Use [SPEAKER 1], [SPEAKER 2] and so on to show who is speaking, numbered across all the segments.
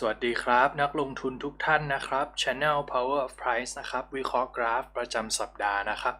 [SPEAKER 1] สวัสดีครับ นักลงทุนทุกท่านนะครับ Channel Power of Price นะครับ วิเคราะห์กราฟประจำสัปดาห์นะครับ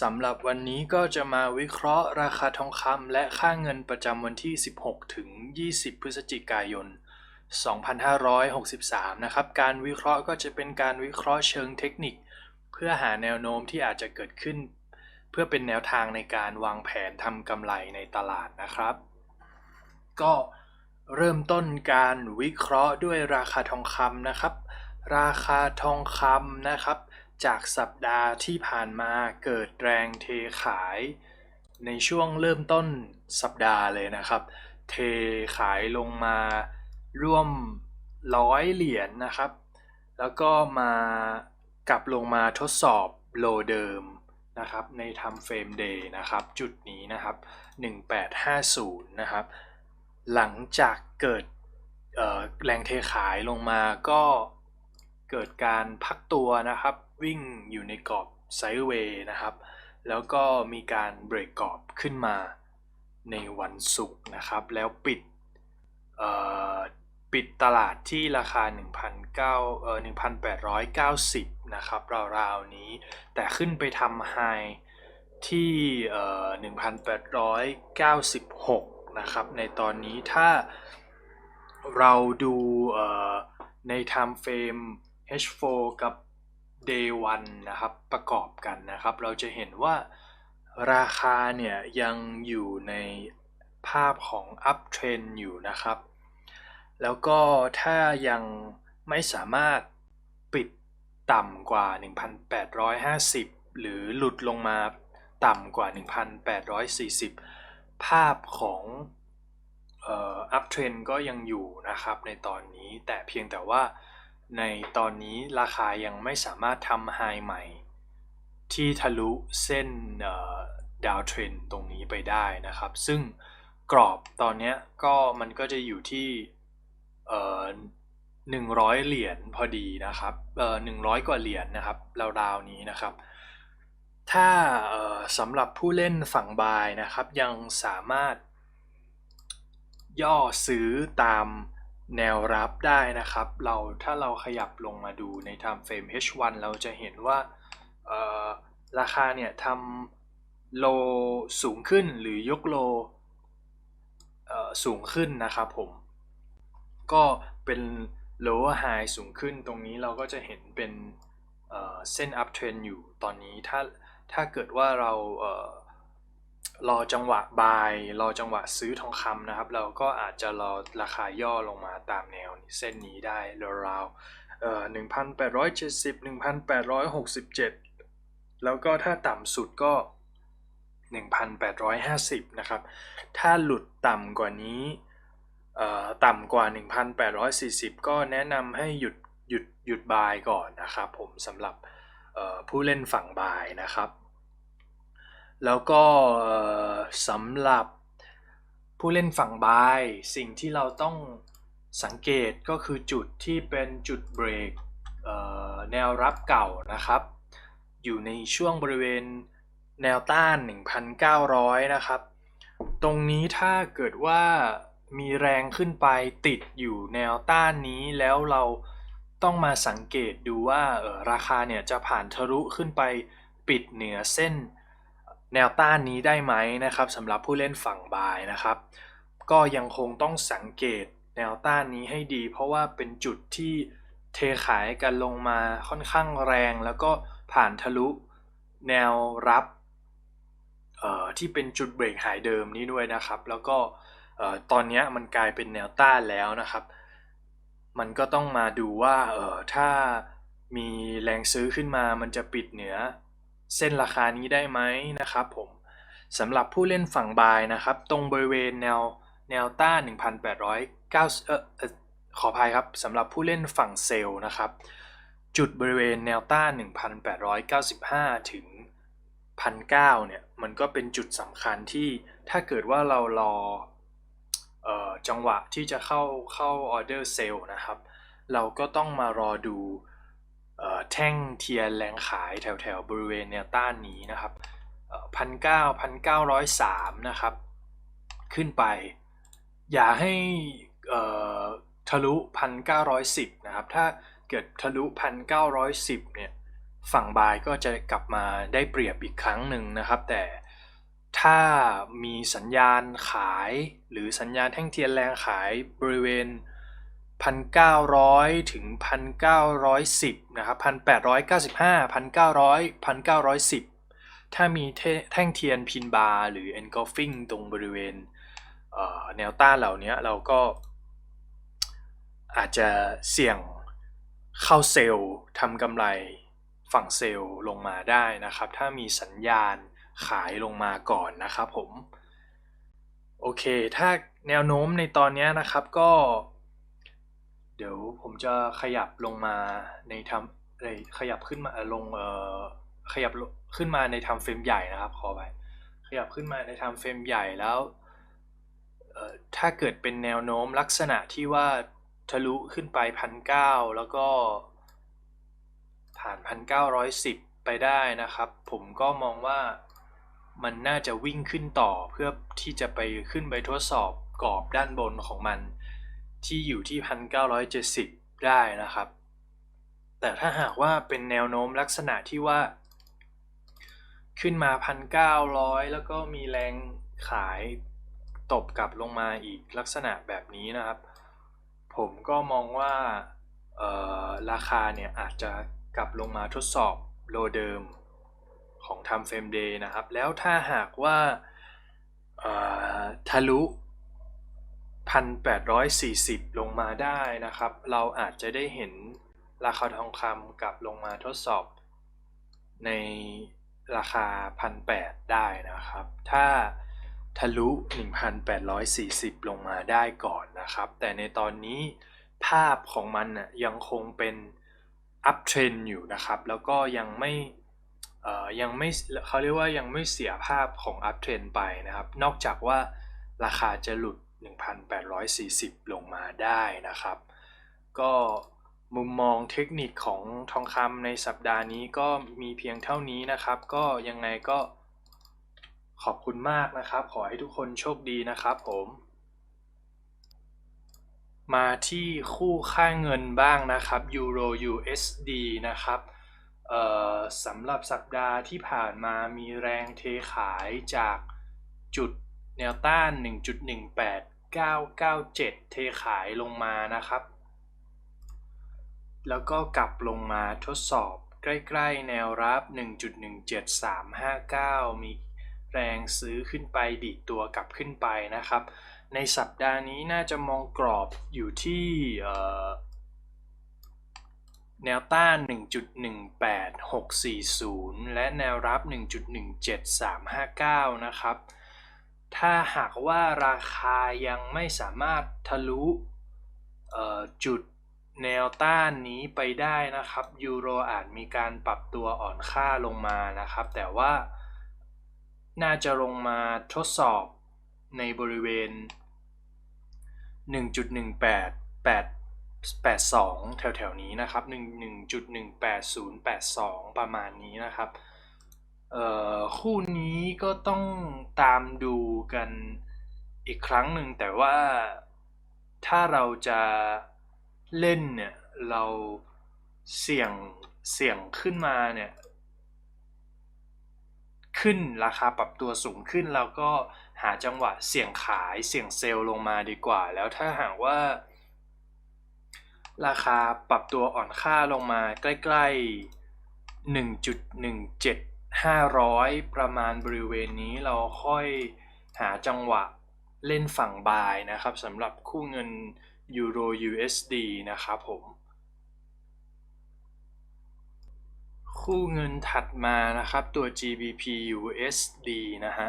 [SPEAKER 1] สำหรับวันนี้ก็จะมาวิเคราะห์ราคาทองคำและค่าเงินประจำวันที่ 16 ถึง 20 พฤศจิกายน 2563 นะครับ การวิเคราะห์ก็จะเป็นการวิเคราะห์เชิงเทคนิค เพื่อหาแนวโน้มที่อาจจะเกิดขึ้น เพื่อเป็นแนวทางในการวางแผนทำกำไรในตลาดนะครับ ก็ เริ่มต้นการวิเคราะห์ด้วยราคาทองคำนะครับ ราคาทองคำนะครับ จากสัปดาห์ที่ผ่านมาเกิดแรงเทขาย ในช่วงเริ่มต้นสัปดาห์เลยนะครับ เทขายลงมาร่วมร้อยเหรียญนนะครับ แล้วก็มากลับลงมาทดสอบโลเดิมนะครับใน time frame day นะครับ จุดนี้นะครับ 1850 นะครับ หลังจากเกิดแรงเทขายลงมาก็เกิดการพักตัวนะครับ วิ่งอยู่ในกรอบไซด์เวย์นะครับ แล้วก็มีการเบรกกรอบขึ้นมาในวันศุกร์นะครับ แล้วปิดปิดตลาดที่ราคา 1,900เอ่อ1,890 นะครับราวๆนี้ แต่ขึ้นไปทำไฮที่เอ่อ1,896 นะครับ ในตอนนี้ถ้าเราดูใน time frame H4 กับ day 1นะครับประกอบกันนะครับ เราจะเห็นว่าราคาเนี่ยยังอยู่ในภาพของ up trend อยู่นะครับ แล้วก็ถ้ายังไม่สามารถปิดต่ำกว่า 1,850 หรือหลุดลงมาต่ำกว่า 1,840 ภาพของอ่อ up trend ก็ยังอยู่นะครับในตอนนี้แต่เพียงแต่ว่าในตอนนี้ราคายังไม่สามารถทำไฮใหม่ ที่ทะลุเส้นดาวเทรนตรงนี้ไปได้นะครับ ซึ่งกรอบตอนนี้ก็มันก็จะอยู่ที่เอ่อหนึ่งร้อยเหรียญพอดีนะครับเอ่อหนึ่งร้อยกว่าเหรียญนะครับราวๆนี้นะครับ ถ้าสำหรับผู้เล่นฝั่งบายนะครับ ยังสามารถ ย่อซื้อตามแนวรับได้นะครับ เราถ้าเราขยับลงมาดูใน time frame H1 เราจะเห็นว่าราคาเนี่ยทำโลสูงขึ้นหรือยกโล่สูงขึ้นนะครับผม ก็เป็น lower high สูงขึ้นตรงนี้เราก็จะเห็นเป็นเส้น up trend อยู่ตอนนี้ถ้า ถ้าเกิดว่าเราเออรอจังหวะ buy รอจังหวะซื้อทองคำนะครับ เราก็อาจจะรอราคาย่อลงมาตามแนวเส้นนี้ได้ราวๆเอ่อ1,870 1,867 แล้วก็ถ้าต่ำสุดก็ 1,850 นะครับ ถ้าหลุดต่ำกว่านี้ต่ำกว่า 1,840 ก็แนะนำให้หยุดหยุดหยุดบายก่อนนะครับผมสำหรับผู้เล่นฝั่งบายนะครับ แล้วก็สำหรับผู้เล่นฝั่งบายสิ่งที่เราต้องสังเกตก็คือจุดที่เป็นจุดเบรกแนวรับเก่านะครับ อยู่ในช่วงบริเวณแนวต้าน 1,900 นะครับ ตรงนี้ถ้าเกิดว่ามีแรงขึ้นไปติดอยู่แนวต้านนี้แล้วเราต้องมาสังเกตดูว่าออราคาเนี่ยจะผ่านทะลุขึ้นไปปิดเหนือเส้น แนวต้านนี้ได้ไหมนะครับสำหรับผู้เล่นฝั่งบายนะครับ ก็ยังคงต้องสังเกตแนวต้านนี้ให้ดี เพราะว่าเป็นจุดที่เทขายกันลงมาค่อนข้างแรง แล้วก็ผ่านทะลุแนวรับที่เป็นจุดเบรกหายเดิมนี้ด้วยนะครับ แล้วก็ตอนนี้มันกลายเป็นแนวต้านแล้วนะครับ มันก็ต้องมาดูว่าถ้ามีแรงซื้อขึ้นมามันจะปิดเหนือ เส้นราคานี้ได้ไหมนะครับผมสำหรับผู้เล่นฝั่งบายนะครับ ตรงบริเวณแนวแนวต้าน 1,809เออเอขออภัยครับสำหรับผู้เล่นฝั่งเซลล์นะครับ จุดบริเวณแนวต้าน 1,895 ถึง 1,009เนี่ยมันก็เป็นจุดสำคัญที่ถ้าเกิดว่าเรารอออจังหวะที่จะเข้าเข้าออเดอร์เซลล์นะครับ เราก็ต้องมารอดู แท่งเทียนแรงขายแถวแถวบริเวณแนวต้านนี้นะครับพันเก้าพันเก้าร้อยสามนะครับ ขึ้นไป อย่าให้เอ่อทะลุ1,910นะครับ ถ้าเกิดทะลุ1,910เนี่ยฝั่งบายก็จะกลับมาได้เปรียบอีกครั้งหนึ่งนะครับ แต่ถ้ามีสัญญาณขายหรือสัญญาณแท่งเทียนแรงขายบริเวณ 1,900 ถึง 1,910 นะครับ 1,895 1,900 1,910 ถ้ามีแท่งเทียนพินบาร์หรือ engulfing ตรงบริเวณแนวต้านเหล่านี้เราก็อาจจะเสี่ยงเข้าเซลล์ทำกำไรฝั่งเซลล์ลงมาได้นะครับ ถ้ามีสัญญาณขายลงมาก่อนนะครับผม โอเค ถ้าแนวโน้มในตอนนี้นะครับก็ เดี๋ยวผมจะขยับลงมาในทำเลยขยับขึ้นมาลงเอ่อขยับขึ้นมาในทำเฟรมใหญ่นะครับขอไปขยับขึ้นมาในทำเฟรมใหญ่แล้วถ้าเกิดเป็นแนวโน้มลักษณะที่ว่าทะลุขึ้นไปพันเแล้วก็ ผ่านพันเก้าร้อยสิบไปได้นะครับ ผมก็มองว่ามันน่าจะวิ่งขึ้นต่อเพื่อที่จะไปขึ้นไปทดสอบกรอบด้านบนของมัน ที่อยู่ที่พันเก้าร้อยเจ็ดสิบได้นะครับ แต่ถ้าหากว่าเป็นแนวโน้มลักษณะที่ว่า ขึ้นมาพันเก้าร้อยแล้วก็มีแรงขายตบกลับลงมาอีกลักษณะแบบนี้นะครับ ผมก็มองว่าราคาเนี่ยอาจจะกลับลงมาทดสอบโลเดิมของทำเฟรมเดย์นะครับ แล้วถ้าหากว่าทะลุ 1,840 ลงมาได้นะครับ เราอาจจะได้เห็นราคาทองคำกลับลงมาทดสอบ ในราคา 1,800 ได้นะครับ ถ้าทะลุ 1,840 ลงมาได้ก่อนนะครับ แต่ในตอนนี้ภาพของมันนะยังคงเป็นอัพเทรนอยู่นะครับ แล้วก็ยังไม่ยังไม่เขาเรียกว่ายังไม่เสียภาพของอัพเทรนไปนะครับ นอกจากว่าราคาจะหลุด 1,840 ลงมาได้นะครับ ก็มุมมองเทคนิคของทองคำในสัปดาห์นี้ก็มีเพียงเท่านี้นะครับ ก็ยังไงก็ขอบคุณมากนะครับ ขอให้ทุกคนโชคดีนะครับผม มาที่คู่ค่าเงินบ้างนะครับยูโร USD นะครับสำหรับสัปดาห์ที่ผ่านมามีแรงเทขายจากจุดแนวต้าน 9.97 เทขายลงมานะครับ แล้วก็กลับลงมาทดสอบใกล้ๆแนวรับ 1.17359 มีแรงซื้อขึ้นไปดีดตัวกลับขึ้นไปนะครับ ในสัปดาห์นี้น่าจะมองกรอบอยู่ที่แนวต้าน 1.18640 และแนวรับ 1.17359 นะครับ ถ้าหากว่าราคายังไม่สามารถทะลุจุดแนวต้านนี้ไปได้นะครับยูโรอาจมีการปรับตัวอ่อนค่าลงมานะครับ แต่ว่าน่าจะลงมาทดสอบในบริเวณ 1.188 82 แถวๆนี้นะครับ 11.18082 ประมาณนี้นะครับ คู่นี้ก็ต้องตามดูกันอีกครั้งหนึ่ง แต่ว่าถ้าเราจะเล่นเนี่ยเราเสี่ยงเสี่ยงขึ้นมาเนี่ยขึ้นราคาปรับตัวสูงขึ้นเราก็หาจังหวะเสี่ยงขายเสี่ยงเซลล์ลงมาดีกว่า แล้วถ้าหากว่า ราคาปรับตัวอ่อนค่าลงมาใกล้ ๆ 500 ประมาณบริเวณนี้เราค่อยหาจังหวะเล่นฝั่งบายนะครับสำหรับคู่เงินยูโร USD นะครับผม คู่เงินถัดมานะครับตัว GBP USD นะฮะ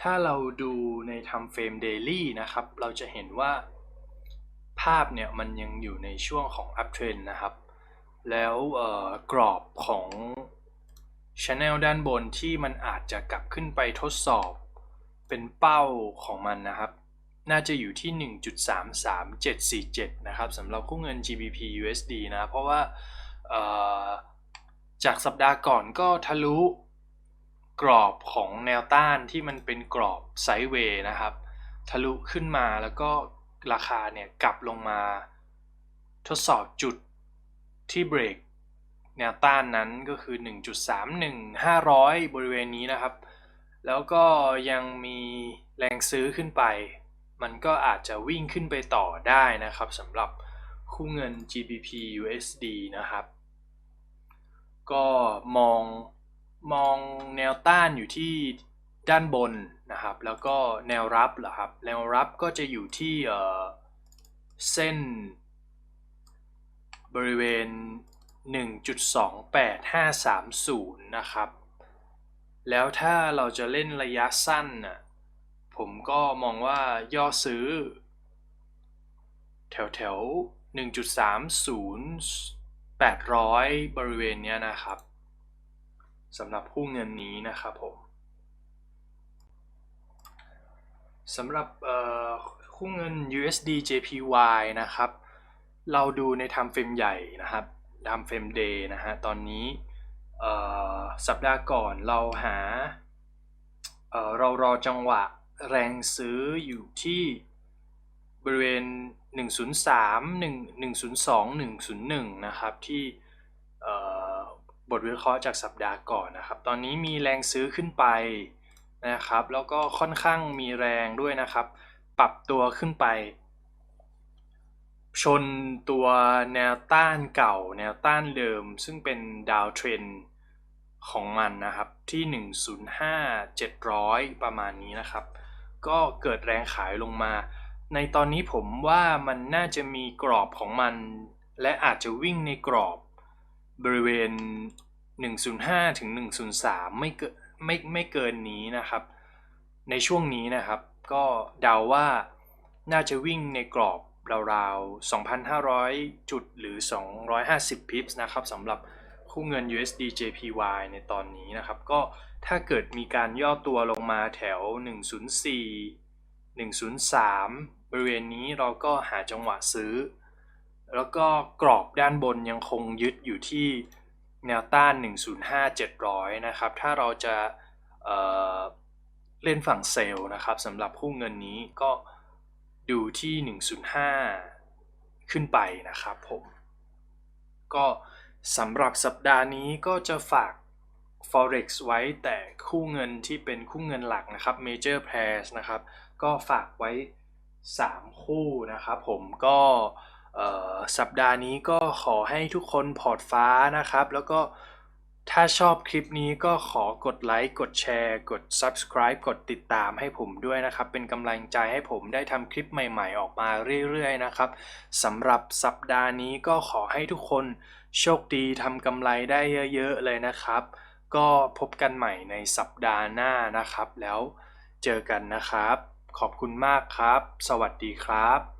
[SPEAKER 1] ถ้าเราดูในทำเฟรมเดลี่นะครับ เราจะเห็นว่าภาพเนี่ยมันยังอยู่ในช่วงของ uptrend นะครับ แล้วกรอบของ Channel ด้านบนที่มันอาจจะกลับขึ้นไปทดสอบ เป็นเป้าของมันนะครับ น่าจะอยู่ที่ 1.33747 นะครับสำหรับคู่เงิน GBP USD นะ เพราะว่าจากสัปดาห์ก่อนก็ทะลุกรอบของแนวต้านที่มันเป็นกรอบไซด์เวย์นะครับ ทะลุขึ้นมาแล้วก็ราคาเนี่ยกลับลงมาทดสอบจุดที่เบรก แนวต้านนั้นก็คือ 1.31500 บริเวณนี้นะครับ แล้วก็ยังมีแรงซื้อขึ้นไป มันก็อาจจะวิ่งขึ้นไปต่อได้นะครับสำหรับคู่เงิน GBP USD นะครับ ก็มองมองแนวต้านอยู่ที่ด้านบนนะครับ แล้วก็แนวรับเหรอครับ แนวรับก็จะอยู่ที่เเส้นบริเวณ 1.28530 นะครับ แล้วถ้าเราจะเล่นระยะสั้นน่ะผมก็มองว่าย่อซื้อ แถวแถว1.30 800 บริเวณเนี้ยนะครับสำหรับคู่เงินนี้นะครับผมสำหรับเอ่อคู่เงิน USD JPY นะครับ เราดูใน time frame ใหญ่นะครับ time frame day นะฮะ ตอนนี้สัปดาห์ก่อนเราหาเเรารอจังหวะแรงซื้ออยู่ที่บริเวณ 103 1 102 101 นะครับ ที่บทวิเคราะห์จากสัปดาห์ก่อนนะครับ ตอนนี้มีแรงซื้อขึ้นไปนะครับ แล้วก็ค่อนข้างมีแรงด้วยนะครับ ปรับตัวขึ้นไป ชนตัวแนวต้านเก่าแนวต้านเดิม ซึ่งเป็นดาวเทรนของมันนะครับที่ 105 700 ประมาณนี้นะครับ ก็เกิดแรงขายลงมา ในตอนนี้ผมว่ามันน่าจะมีกรอบของมัน และอาจจะวิ่งในกรอบบริเวณ 105ถึง103 ไม่เกินไม่ไม่เกินนี้นะครับ ในช่วงนี้นะครับ ก็เดาว่าน่าจะวิ่งในกรอบ ราวๆ 2,500 จุดหรือ 250พิปส์นะครับสำหรับคู่เงิน USD JPY ในตอนนี้นะครับ ก็ถ้าเกิดมีการย่อตัวลงมาแถว 104 103 บริเวณนี้เราก็หาจังหวะซื้อ แล้วก็กรอบด้านบนยังคงยึดอยู่ที่แนวต้าน 105 700 นะครับ ถ้าเราจะเเล่นฝั่งเซลล์นะครับสำหรับคู่เงินนี้ก็ ดูที่ 105 ขึ้นไปนะครับผมก็สำหรับสัปดาห์นี้ก็จะฝาก forex ไว้แต่คู่เงินที่เป็นคู่เงินหลักนะครับ major pairs นะครับ ก็ฝากไว้ 3 คู่นะครับผมก็สัปดาห์นี้ก็ขอให้ทุกคนพอร์ตฟ้านะครับ แล้วก็ ถ้าชอบคลิปนี้ก็ขอกดไลค์กดแชร์กด subscribe กดติดตามให้ผมด้วยนะครับ เป็นกำลังใจให้ผมได้ทำคลิปใหม่ๆออกมาเรื่อยๆนะครับสำหรับสัปดาห์นี้ก็ขอให้ทุกคนโชคดีทำกำไรได้เยอะๆเลยนะครับ ก็พบกันใหม่ในสัปดาห์หน้านะครับ แล้วเจอกันนะครับ ขอบคุณมากครับ สวัสดีครับ